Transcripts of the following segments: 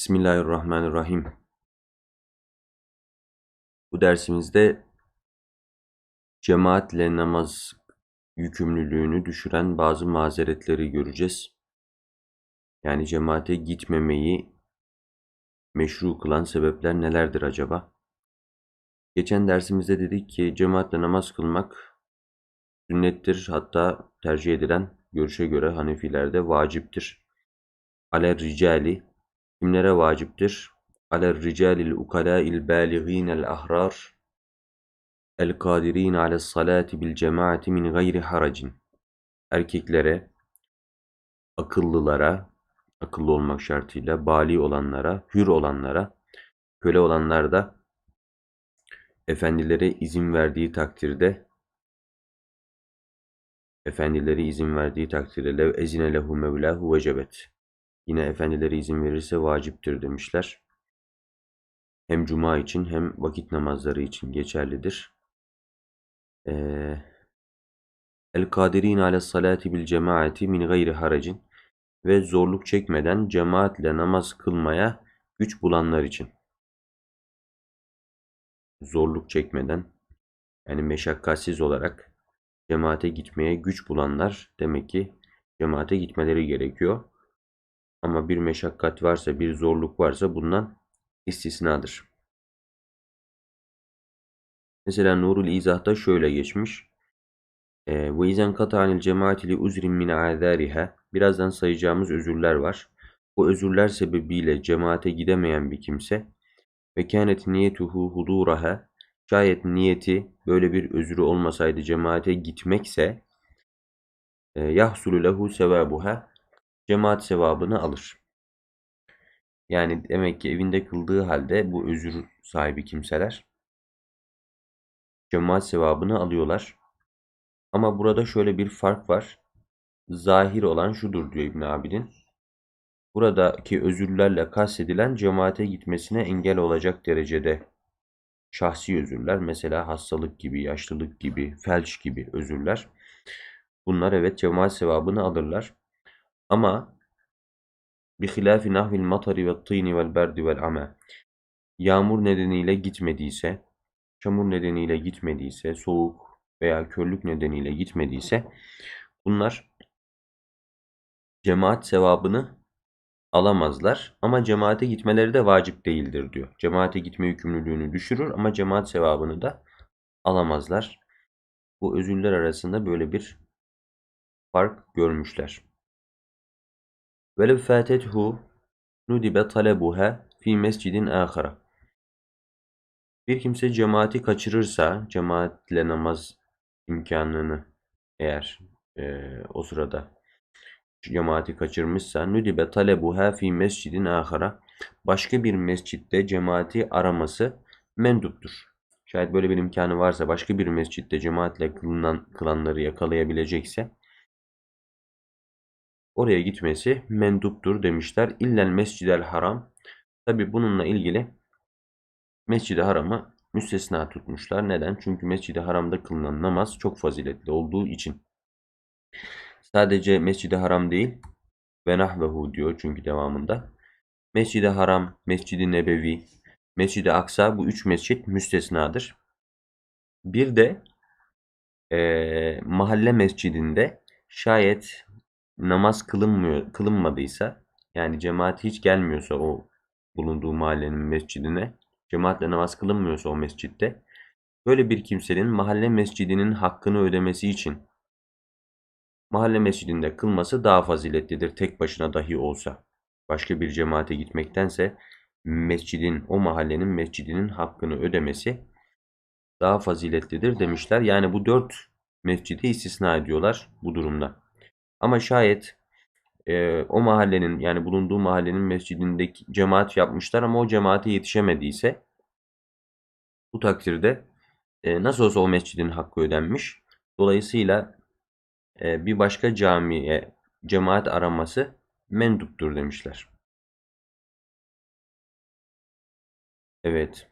Bismillahirrahmanirrahim. Bu dersimizde cemaatle namaz yükümlülüğünü düşüren bazı mazeretleri göreceğiz. Yani cemaate gitmemeyi meşru kılan sebepler nelerdir acaba? Geçen dersimizde dedik ki cemaatle namaz kılmak sünnettir hatta tercih edilen görüşe göre Hanefilerde vaciptir. Aler ricali kimlere vaciptir? Aler ricalil ukalâil bâligînel ahrar el kadirin ales salati bil cemaati min gayri haracin. Erkeklere, akıllılara, akıllı olmak şartıyla, bali olanlara, hür olanlara, köle olanlar da efendilere izin verdiği takdirde efendileri izin verdiği takdirde lev ezine lehu mevlahu vecebet. Yine efendileri izin verirse vaciptir demişler. Hem cuma için hem vakit namazları için geçerlidir. Ee, El kadirin ale salati bil cemaati min gayri haracin ve zorluk çekmeden cemaatle namaz kılmaya güç bulanlar için. Zorluk çekmeden yani meşakkatsiz olarak cemaate gitmeye güç bulanlar demek ki cemaate gitmeleri gerekiyor. Ama bir meşakkat varsa, bir zorluk varsa bundan istisnadır. Mesela Nurul İzah'ta şöyle geçmiş. Ve izen kata'anil cemaati li uzrin min a'zariha. Birazdan sayacağımız özürler var. Bu özürler sebebiyle cemaate gidemeyen bir kimse ve kânet niyetuhu huduraha şayet niyeti böyle bir özrü olmasaydı cemaate gitmekse e, yahsulu lehu sevabuha cemaat sevabını alır. Yani demek ki evinde kıldığı halde bu özür sahibi kimseler cemaat sevabını alıyorlar. Ama burada şöyle bir fark var. Zahir olan şudur diyor İbn Abidin. Buradaki özürlerle kastedilen cemaate gitmesine engel olacak derecede şahsi özürler mesela hastalık gibi, yaşlılık gibi, felç gibi özürler. Bunlar evet cemaat sevabını alırlar. Ama bihilafi nahvil matari ve tîni vel berdi vel ame yağmur nedeniyle gitmediyse, çamur nedeniyle gitmediyse, soğuk veya körlük nedeniyle gitmediyse bunlar cemaat sevabını alamazlar ama cemaate gitmeleri de vacip değildir diyor. Cemaate gitme yükümlülüğünü düşürür ama cemaat sevabını da alamazlar. Bu özürler arasında böyle bir fark görmüşler. Velev fatethu nudibe talebuha fi mescidin ahara. Bir kimse cemaati kaçırırsa, cemaatle namaz imkanını eğer e, o sırada cemaati kaçırmışsa nüdibe talebuha fi mescidin ahara başka bir mescitte cemaati araması menduptur. Şayet böyle bir imkanı varsa başka bir mescitte cemaatle kılınan, kılanları yakalayabilecekse oraya gitmesi menduptur demişler. İllel mescidel haram. Tabi bununla ilgili mescidi haramı müstesna tutmuşlar. Neden? Çünkü mescidi haramda kılınan namaz çok faziletli olduğu için. Sadece Mescid-i Haram değil ve nahvehu diyor çünkü devamında. Mescid-i Haram, Mescid-i Nebevi, Mescid-i Aksa bu üç mescit müstesnadır. Bir de e, mahalle mescidinde şayet namaz kılınmıyor, kılınmadıysa yani cemaat hiç gelmiyorsa o bulunduğu mahallenin mescidine cemaatle namaz kılınmıyorsa o mescitte böyle bir kimsenin mahalle mescidinin hakkını ödemesi için Mahalle mescidinde kılması daha faziletlidir tek başına dahi olsa. Başka bir cemaate gitmektense mescidin, o mahallenin mescidinin hakkını ödemesi daha faziletlidir demişler. Yani bu dört mescidi istisna ediyorlar bu durumda. Ama şayet e, o mahallenin yani bulunduğu mahallenin mescidindeki cemaat yapmışlar ama o cemaate yetişemediyse bu takdirde e, nasıl olsa o mescidin hakkı ödenmiş. Dolayısıyla e, bir başka camiye cemaat araması menduptur demişler. Evet.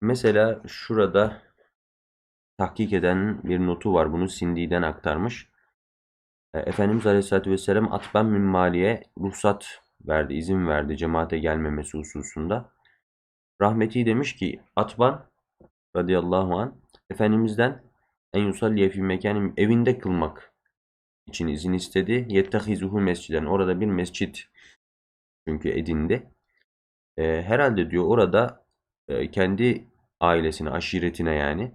Mesela şurada tahkik eden bir notu var. Bunu Sindi'den aktarmış. E, Efendimiz Aleyhisselatü Vesselam atben min maliye ruhsat verdi, izin verdi cemaate gelmemesi hususunda. Rahmeti demiş ki Atban radıyallahu an Efendimiz'den en yusalliye fi mekanim evinde kılmak için izin istedi. Yettehizuhu mesciden. Orada bir mescit çünkü edindi. E, herhalde diyor orada e, kendi ailesine, aşiretine yani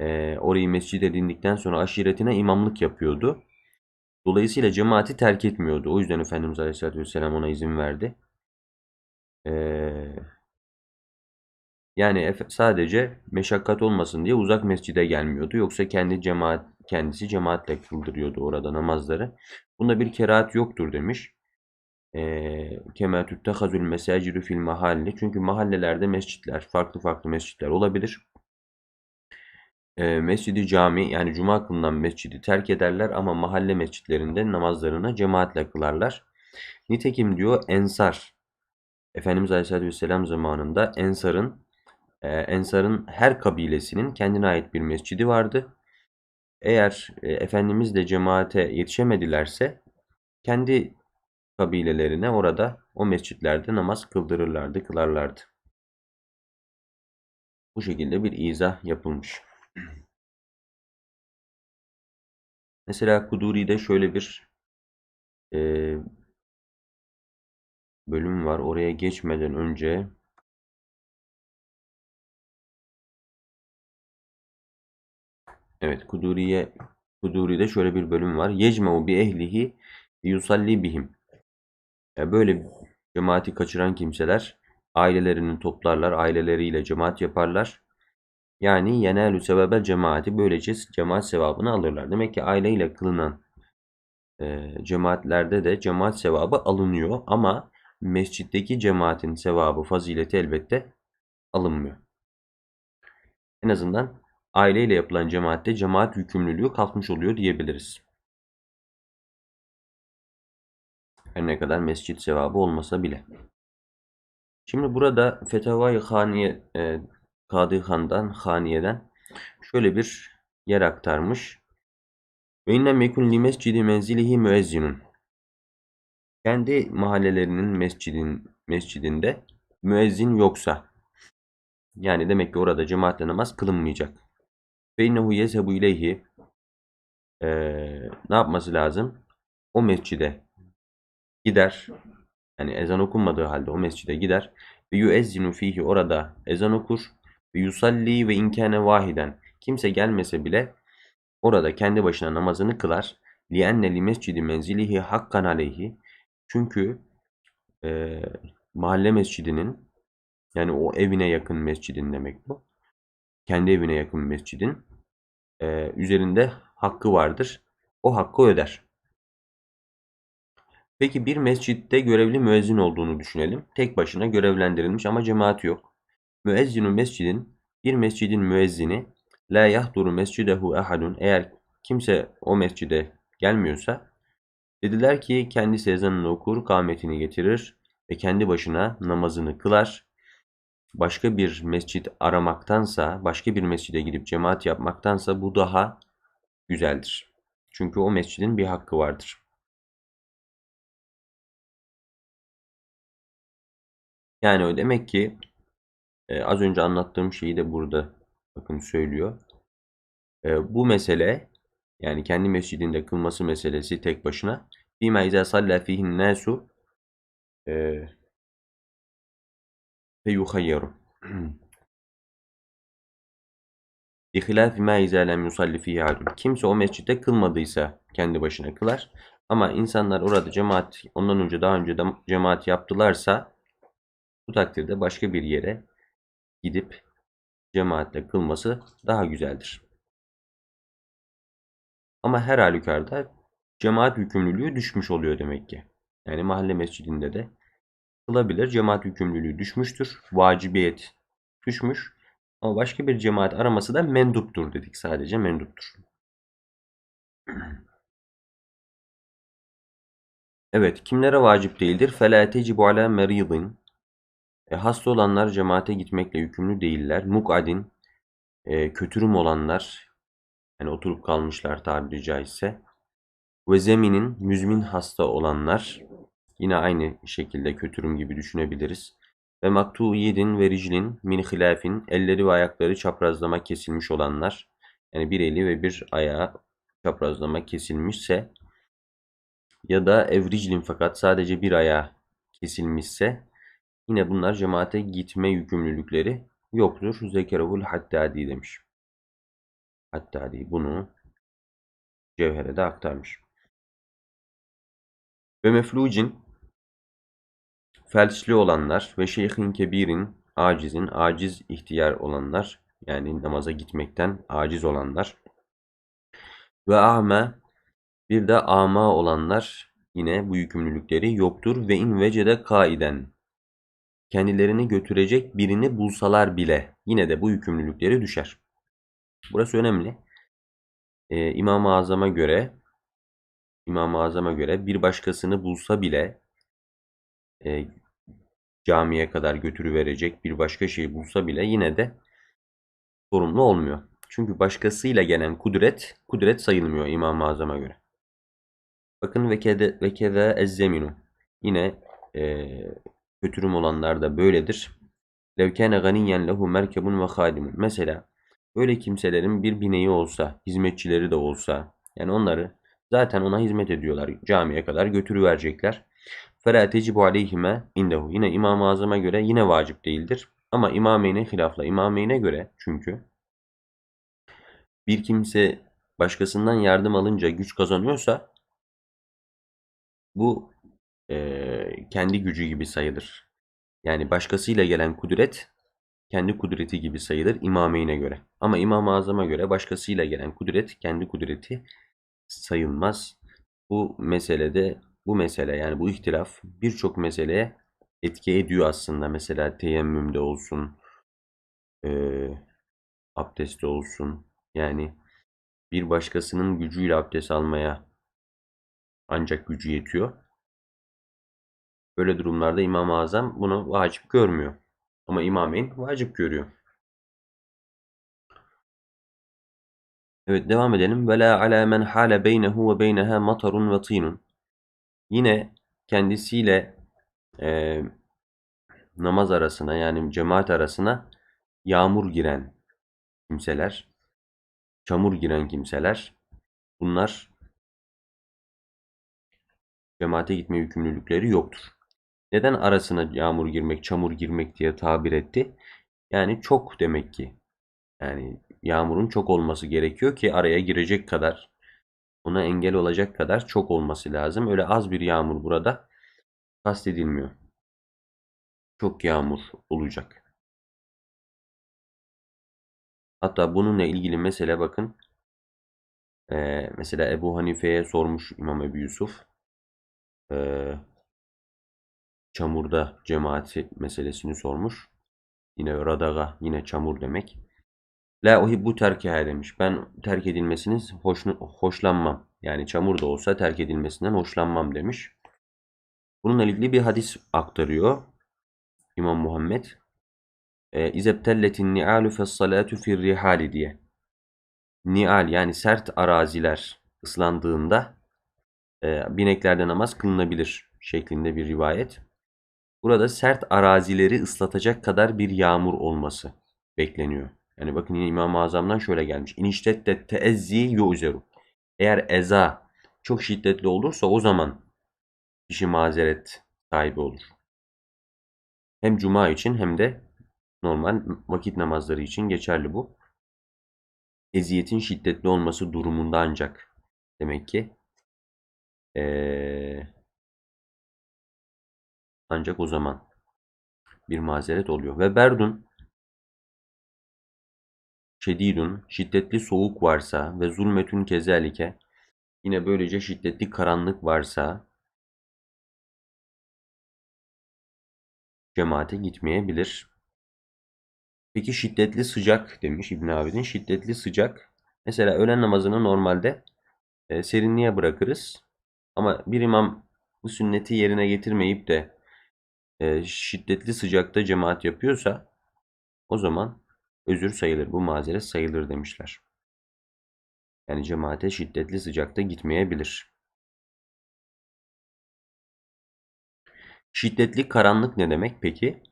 e, orayı mescid edindikten sonra aşiretine imamlık yapıyordu. Dolayısıyla cemaati terk etmiyordu. O yüzden Efendimiz Aleyhisselatü Vesselam ona izin verdi. Ee, yani sadece meşakkat olmasın diye uzak mescide gelmiyordu. Yoksa kendi cemaat kendisi cemaatle kıldırıyordu orada namazları. Bunda bir kerahat yoktur demiş. Kema tuttehazul mesacidu fil mahalle. Çünkü mahallelerde mescitler, farklı farklı mescitler olabilir. E, mescidi cami yani cuma kılınan mescidi terk ederler ama mahalle mescitlerinde namazlarını cemaatle kılarlar. Nitekim diyor Ensar, Efendimiz Aleyhisselatü Vesselam zamanında Ensar'ın e, Ensar'ın her kabilesinin kendine ait bir mescidi vardı. Eğer e, Efendimiz de cemaate yetişemedilerse kendi kabilelerine orada o mescitlerde namaz kıldırırlardı, kılarlardı. Bu şekilde bir izah yapılmış. Mesela Kuduri'de şöyle bir e, bölüm var. Oraya geçmeden önce Evet, Kuduri'ye Kuduri'de şöyle bir bölüm var. Yecme'u bi ehlihi yusalli bihim. Yani böyle cemaati kaçıran kimseler ailelerini toplarlar, aileleriyle cemaat yaparlar. Yani yenelü sebebel cemaati böylece cemaat sevabını alırlar. Demek ki aileyle kılınan e, cemaatlerde de cemaat sevabı alınıyor ama mescitteki cemaatin sevabı, fazileti elbette alınmıyor. En azından aileyle yapılan cemaatte cemaat yükümlülüğü kalkmış oluyor diyebiliriz. Her ne kadar mescit sevabı olmasa bile. Şimdi burada Fetavai Haniye e, Kadı Han'dan, Haniye'den şöyle bir yer aktarmış. Ve innem yekun li mescidi menzilihi müezzinun. Kendi mahallelerinin mescidin mescidinde müezzin yoksa yani demek ki orada cemaatle namaz kılınmayacak. Ve innehu yezhebu ileyhi ee, ne yapması lazım? O mescide gider. Yani ezan okunmadığı halde o mescide gider. Ve yüezzinu fihi orada ezan okur. Ve yusalli ve inkâne vahiden. Kimse gelmese bile orada kendi başına namazını kılar. لِيَنَّ لِمَسْجِدِ menzilihi hakkan aleyhi. Çünkü e, mahalle mescidinin yani o evine yakın mescidin demek bu. Kendi evine yakın mescidin e, üzerinde hakkı vardır. O hakkı öder. Peki bir mescitte görevli müezzin olduğunu düşünelim. Tek başına görevlendirilmiş ama cemaat yok. Müezzinu mescidin bir mescidin müezzini la yahduru mescidehu ahadun eğer kimse o mescide gelmiyorsa dediler ki kendisi ezanını okur, kâmetini getirir ve kendi başına namazını kılar. Başka bir mescit aramaktansa, başka bir mescide gidip cemaat yapmaktansa bu daha güzeldir. Çünkü o mescidin bir hakkı vardır. Yani o demek ki e, az önce anlattığım şeyi de burada bakın söylüyor. E, bu mesele yani kendi mescidinde kılması meselesi tek başına. Bima izâ sallâ fihin nâsu e, feyuhayyaru. İhilâfi mâ izâ lem yusalli fihi Kimse o mescitte kılmadıysa kendi başına kılar. Ama insanlar orada cemaat, ondan önce daha önce de cemaat yaptılarsa bu takdirde başka bir yere gidip cemaatle kılması daha güzeldir. Ama her halükarda cemaat yükümlülüğü düşmüş oluyor demek ki. Yani mahalle mescidinde de kılabilir. Cemaat yükümlülüğü düşmüştür. Vacibiyet düşmüş. Ama başka bir cemaat araması da menduptur dedik. Sadece menduptur. Evet, kimlere vacip değildir? فَلَا تَجِبُ عَلَى مَرِيضٍ e, Hasta olanlar cemaate gitmekle yükümlü değiller. Mukadin, e, kötürüm olanlar, yani oturup kalmışlar tabiri caizse. Ve zeminin müzmin hasta olanlar yine aynı şekilde kötürüm gibi düşünebiliriz. Ve maktu yedin ve riclin min hilafin elleri ve ayakları çaprazlama kesilmiş olanlar yani bir eli ve bir ayağı çaprazlama kesilmişse ya da evriclin fakat sadece bir ayağı kesilmişse yine bunlar cemaate gitme yükümlülükleri yoktur. Zekerevul Haddadi demiş. Haddadi bunu Cevher'e de aktarmış. Ve meflucin felçli olanlar ve şeyhin kebirin acizin aciz ihtiyar olanlar yani namaza gitmekten aciz olanlar ve ahme bir de ama olanlar yine bu yükümlülükleri yoktur ve in vecede kaiden kendilerini götürecek birini bulsalar bile yine de bu yükümlülükleri düşer. Burası önemli. Ee, İmam-ı Azam'a göre İmam-ı Azam'a göre bir başkasını bulsa bile e, camiye kadar götürüverecek bir başka şeyi bulsa bile yine de sorumlu olmuyor. Çünkü başkasıyla gelen kudret, kudret sayılmıyor İmam-ı Azam'a göre. Bakın ve kede ve kede ezzeminu. Yine e, kötürüm olanlar da böyledir. Levkâne ganiyen lehu merkebun ve hadimun. Mesela böyle kimselerin bir bineği olsa, hizmetçileri de olsa, yani onları zaten ona hizmet ediyorlar. Camiye kadar götürüverecekler. فَلَا تَجِبُ عَلَيْهِمَا indehu. Yine İmam-ı Azam'a göre yine vacip değildir. Ama İmameyn'e hilafla. İmameyn'e göre çünkü bir kimse başkasından yardım alınca güç kazanıyorsa bu e, kendi gücü gibi sayılır. Yani başkasıyla gelen kudret kendi kudreti gibi sayılır İmameyn'e göre. Ama İmam-ı Azam'a göre başkasıyla gelen kudret kendi kudreti sayılmaz. Bu meselede bu mesele yani bu ihtilaf birçok meseleye etki ediyor aslında. Mesela teyemmümde olsun, e, abdestte olsun. Yani bir başkasının gücüyle abdest almaya ancak gücü yetiyor. Böyle durumlarda İmam-ı Azam bunu vacip görmüyor. Ama İmameyn vacip görüyor. Evet devam edelim. Ve la ala men hale beynehu ve beyneha matarun ve tinun. Yine kendisiyle e, namaz arasına yani cemaat arasına yağmur giren kimseler, çamur giren kimseler bunlar cemaate gitme yükümlülükleri yoktur. Neden arasına yağmur girmek, çamur girmek diye tabir etti? Yani çok demek ki. Yani yağmurun çok olması gerekiyor ki araya girecek kadar, ona engel olacak kadar çok olması lazım. Öyle az bir yağmur burada kastedilmiyor. Çok yağmur olacak. Hatta bununla ilgili mesele bakın. Ee, mesela Ebu Hanife'ye sormuş İmam Ebu Yusuf. Ee, çamurda cemaati meselesini sormuş. Yine radaga yine çamur demek. La uhibbu terkiha demiş. Ben terk edilmesini hoş, hoşlanmam. Yani çamur da olsa terk edilmesinden hoşlanmam demiş. Bununla ilgili bir hadis aktarıyor İmam Muhammed. E, İzebtelletin ni'alu fessalatu fir rihali diye. Nial yani sert araziler ıslandığında e, bineklerde namaz kılınabilir şeklinde bir rivayet. Burada sert arazileri ıslatacak kadar bir yağmur olması bekleniyor. Yani bakın yine İmam-ı Azam'dan şöyle gelmiş. İniştette teezzi yu'zeru. Eğer eza çok şiddetli olursa o zaman kişi mazeret sahibi olur. Hem cuma için hem de normal vakit namazları için geçerli bu. Eziyetin şiddetli olması durumunda ancak demek ki ee, ancak o zaman bir mazeret oluyor. Ve berdun şedidun şiddetli soğuk varsa ve zulmetün kezalike yine böylece şiddetli karanlık varsa cemaate gitmeyebilir. Peki şiddetli sıcak demiş İbn Abidin. Şiddetli sıcak. Mesela öğlen namazını normalde e, serinliğe bırakırız. Ama bir imam bu sünneti yerine getirmeyip de e, şiddetli sıcakta cemaat yapıyorsa o zaman özür sayılır. Bu mazeret sayılır demişler. Yani cemaate şiddetli sıcakta gitmeyebilir. Şiddetli karanlık ne demek peki?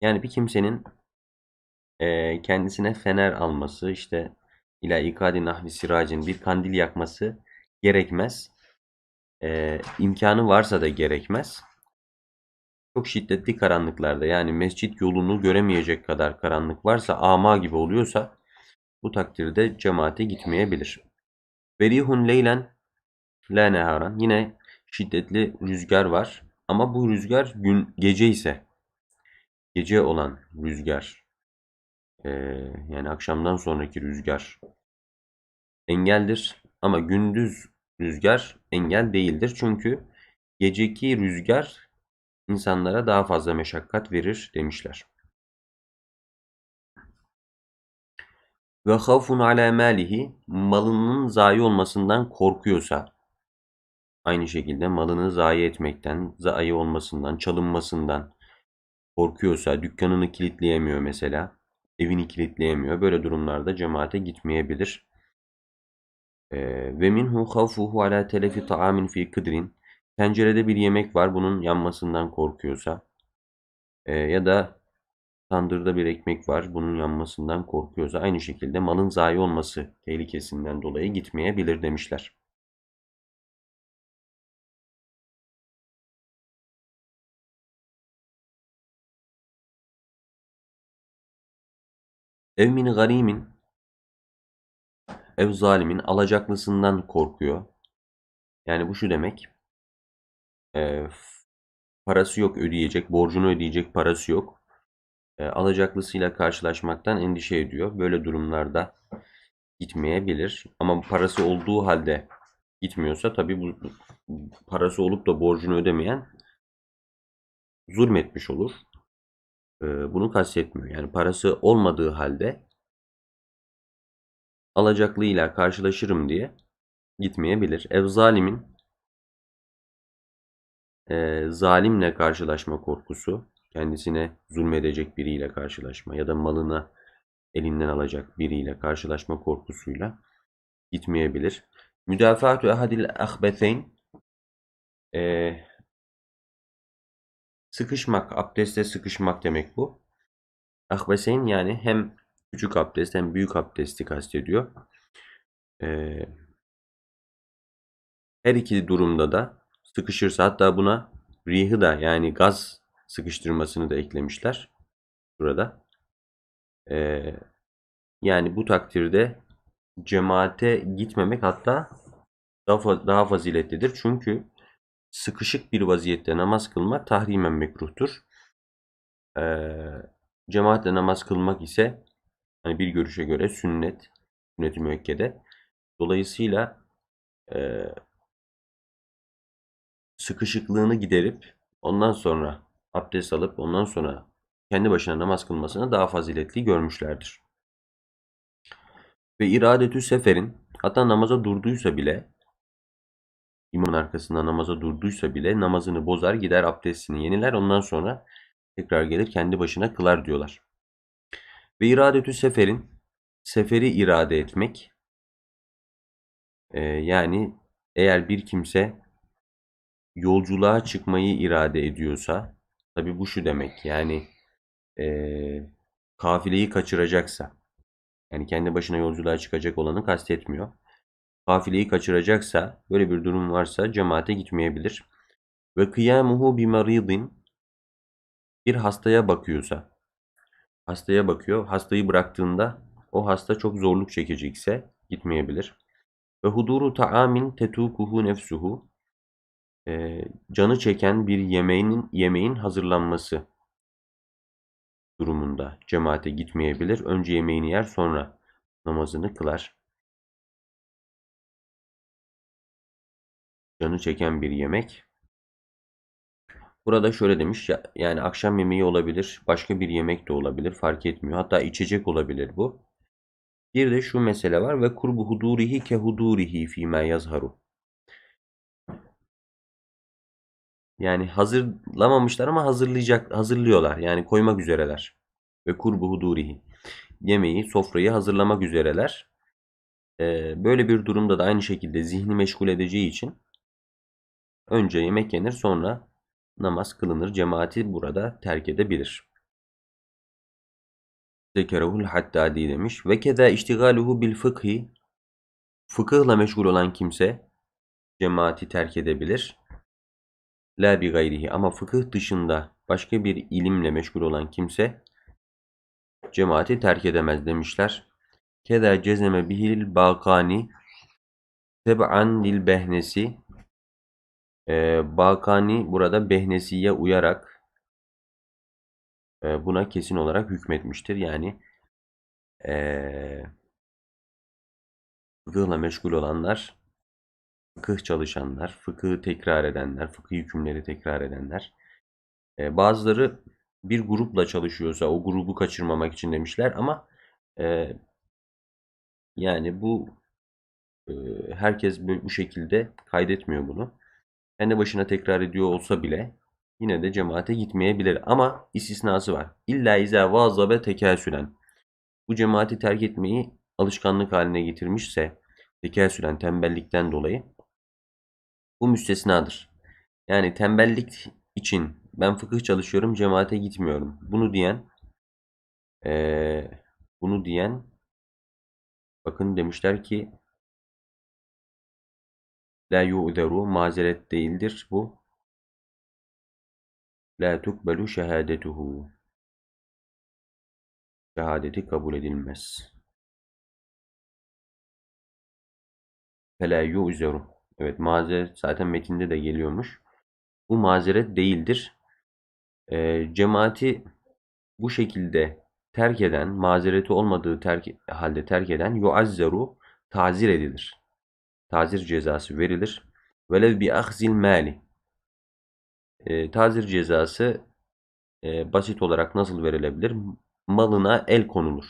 Yani bir kimsenin e, kendisine fener alması, işte ila ikadi nahvi siracın bir kandil yakması gerekmez. E, imkanı varsa da gerekmez. Çok şiddetli karanlıklarda yani mescit yolunu göremeyecek kadar karanlık varsa ama gibi oluyorsa bu takdirde cemaate gitmeyebilir. Verihun leylen la neharan yine şiddetli rüzgar var ama bu rüzgar gün gece ise gece olan rüzgar yani akşamdan sonraki rüzgar engeldir ama gündüz rüzgar engel değildir. Çünkü geceki rüzgar insanlara daha fazla meşakkat verir demişler. Ve havfun ala malihi malının zayi olmasından korkuyorsa aynı şekilde malını zayi etmekten, zayi olmasından, çalınmasından korkuyorsa, dükkanını kilitleyemiyor mesela, evini kilitleyemiyor. Böyle durumlarda cemaate gitmeyebilir. Ve minhu havfuhu ala telefi taamin fi kıdrin. Tencerede bir yemek var, bunun yanmasından korkuyorsa. Ee, ya da tandırda bir ekmek var, bunun yanmasından korkuyorsa aynı şekilde malın zayi olması tehlikesinden dolayı gitmeyebilir demişler. Ev min garimin ev zalimin alacaklısından korkuyor. Yani bu şu demek. E, parası yok ödeyecek, borcunu ödeyecek parası yok. E, alacaklısıyla karşılaşmaktan endişe ediyor. Böyle durumlarda gitmeyebilir. Ama parası olduğu halde gitmiyorsa tabii bu parası olup da borcunu ödemeyen zulmetmiş olur. E, bunu kastetmiyor. Yani parası olmadığı halde alacaklıyla karşılaşırım diye gitmeyebilir. Ev zalimin e, zalimle karşılaşma korkusu, kendisine zulmedecek biriyle karşılaşma ya da malına elinden alacak biriyle karşılaşma korkusuyla gitmeyebilir. Müdafaatu ahadil ahbeteyn e, sıkışmak, abdeste sıkışmak demek bu. Ahbeseyn yani hem küçük abdest hem büyük abdesti kastediyor. E, her iki durumda da sıkışırsa hatta buna rihi da yani gaz sıkıştırmasını da eklemişler burada. Ee, yani bu takdirde cemaate gitmemek hatta daha, daha faziletlidir. Çünkü sıkışık bir vaziyette namaz kılmak tahrimen mekruhtur. Ee, cemaatle namaz kılmak ise hani bir görüşe göre sünnet, sünnet-i müekkede. Dolayısıyla e, sıkışıklığını giderip ondan sonra abdest alıp ondan sonra kendi başına namaz kılmasını daha faziletli görmüşlerdir. Ve iradetü seferin hatta namaza durduysa bile imamın arkasında namaza durduysa bile namazını bozar gider abdestini yeniler ondan sonra tekrar gelir kendi başına kılar diyorlar. Ve iradetü seferin seferi irade etmek e, yani eğer bir kimse yolculuğa çıkmayı irade ediyorsa tabi bu şu demek yani e, kafileyi kaçıracaksa yani kendi başına yolculuğa çıkacak olanı kastetmiyor. Kafileyi kaçıracaksa böyle bir durum varsa cemaate gitmeyebilir. Ve kıyamuhu bi maridin bir hastaya bakıyorsa hastaya bakıyor. Hastayı bıraktığında o hasta çok zorluk çekecekse gitmeyebilir. Ve huduru taamin tetukuhu nefsuhu e, canı çeken bir yemeğin yemeğin hazırlanması durumunda cemaate gitmeyebilir. Önce yemeğini yer sonra namazını kılar. Canı çeken bir yemek. Burada şöyle demiş ya, yani akşam yemeği olabilir, başka bir yemek de olabilir, fark etmiyor. Hatta içecek olabilir bu. Bir de şu mesele var ve kurbu hudurihi ke hudurihi fîmâ yazharu. Yani hazırlamamışlar ama hazırlayacak, hazırlıyorlar. Yani koymak üzereler. Ve kurbu hudurihi. Yemeği, sofrayı hazırlamak üzereler. Ee, böyle bir durumda da aynı şekilde zihni meşgul edeceği için önce yemek yenir sonra namaz kılınır. Cemaati burada terk edebilir. Zekerehul Haddadi demiş. Ve keda iştigaluhu bil fıkhi fıkıhla meşgul olan kimse cemaati terk edebilir. La bi gayrihi ama fıkıh dışında başka bir ilimle meşgul olan kimse cemaati terk edemez demişler. Keda cezeme bihil bakani teb'an lil behnesi e, bakani burada behnesiye uyarak e, buna kesin olarak hükmetmiştir. Yani e, fıkıhla meşgul olanlar, fıkıh çalışanlar, fıkıhı tekrar edenler, fıkıh hükümleri tekrar edenler. E, bazıları bir grupla çalışıyorsa o grubu kaçırmamak için demişler ama e, yani bu e, herkes bu şekilde kaydetmiyor bunu. Kendi başına tekrar ediyor olsa bile yine de cemaate gitmeyebilir. Ama istisnası var. İlla izâ vâzabe tekâsülen. Bu cemaati terk etmeyi alışkanlık haline getirmişse tekâsülen tembellikten dolayı bu müstesnadır. Yani tembellik için ben fıkıh çalışıyorum cemaate gitmiyorum. Bunu diyen ee, bunu diyen bakın demişler ki La yu'zeru mazeret değildir bu. La tukbelu şehadetuhu. Şehadeti kabul edilmez. Fela yu'zeru. Evet mazeret zaten metinde de geliyormuş. Bu mazeret değildir. E, cemaati bu şekilde terk eden, mazereti olmadığı terk, halde terk eden yuazzeru tazir edilir tazir cezası verilir. Velev bi ahzil mali. E, tazir cezası e, basit olarak nasıl verilebilir? Malına el konulur.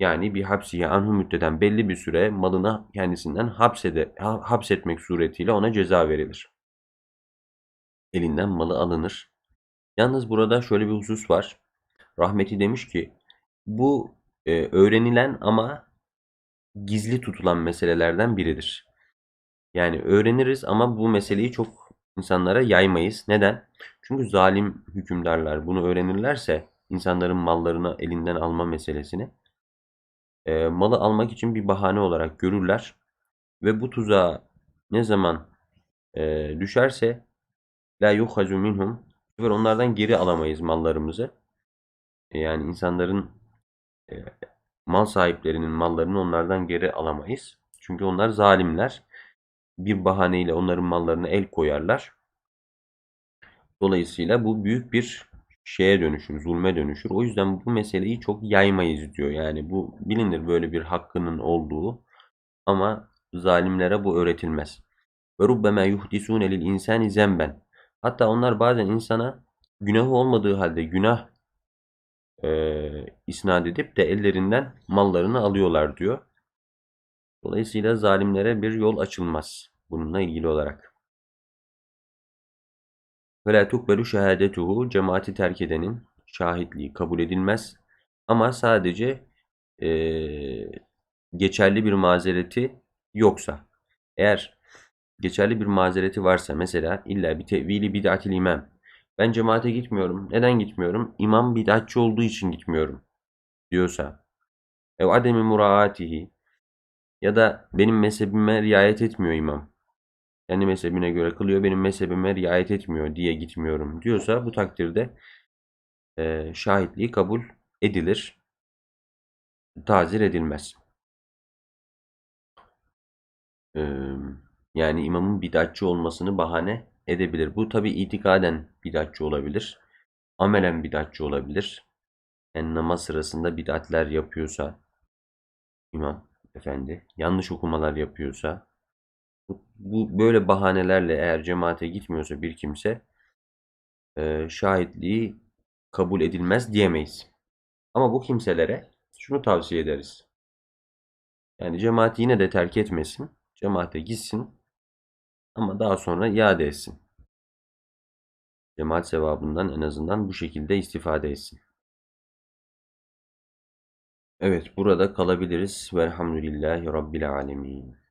Yani bir hapsiye anhu müddeten belli bir süre malına kendisinden hapsede, hapsetmek suretiyle ona ceza verilir. Elinden malı alınır. Yalnız burada şöyle bir husus var. Rahmeti demiş ki bu e, öğrenilen ama gizli tutulan meselelerden biridir. Yani öğreniriz ama bu meseleyi çok insanlara yaymayız. Neden? Çünkü zalim hükümdarlar bunu öğrenirlerse insanların mallarını elinden alma meselesini e, malı almak için bir bahane olarak görürler ve bu tuzağa ne zaman e, düşerse la yuhazu minhum onlardan geri alamayız mallarımızı. E, yani insanların e, mal sahiplerinin mallarını onlardan geri alamayız. Çünkü onlar zalimler. Bir bahaneyle onların mallarına el koyarlar. Dolayısıyla bu büyük bir şeye dönüşür, zulme dönüşür. O yüzden bu meseleyi çok yaymayız diyor. Yani bu bilinir böyle bir hakkının olduğu ama zalimlere bu öğretilmez. Ve rubbeme yuhdisune lil insani zemben. Hatta onlar bazen insana günahı olmadığı halde günah e, isnat edip de ellerinden mallarını alıyorlar diyor. Dolayısıyla zalimlere bir yol açılmaz bununla ilgili olarak. Ve la tukbelu şehadetuhu cemaati terk edenin şahitliği kabul edilmez. Ama sadece e, geçerli bir mazereti yoksa. Eğer geçerli bir mazereti varsa mesela illa bir tevili bid'atil imam ben cemaate gitmiyorum. Neden gitmiyorum? İmam bid'atçı olduğu için gitmiyorum diyorsa ev ademi muraatihi ya da benim mezhebime riayet etmiyor imam. Kendi mezhebine göre kılıyor, benim mezhebime riayet etmiyor diye gitmiyorum diyorsa bu takdirde e, şahitliği kabul edilir. Tazir edilmez. E, yani imamın bid'atçı olmasını bahane edebilir. Bu tabi itikaden bidatçı olabilir. Amelen bidatçı olabilir. Yani namaz sırasında bidatler yapıyorsa imam efendi yanlış okumalar yapıyorsa bu böyle bahanelerle eğer cemaate gitmiyorsa bir kimse e, şahitliği kabul edilmez diyemeyiz. Ama bu kimselere şunu tavsiye ederiz. Yani cemaati yine de terk etmesin. Cemaate gitsin ama daha sonra iade etsin. Cemaat sevabından en azından bu şekilde istifade etsin. Evet burada kalabiliriz. Velhamdülillahi Rabbil Alemin.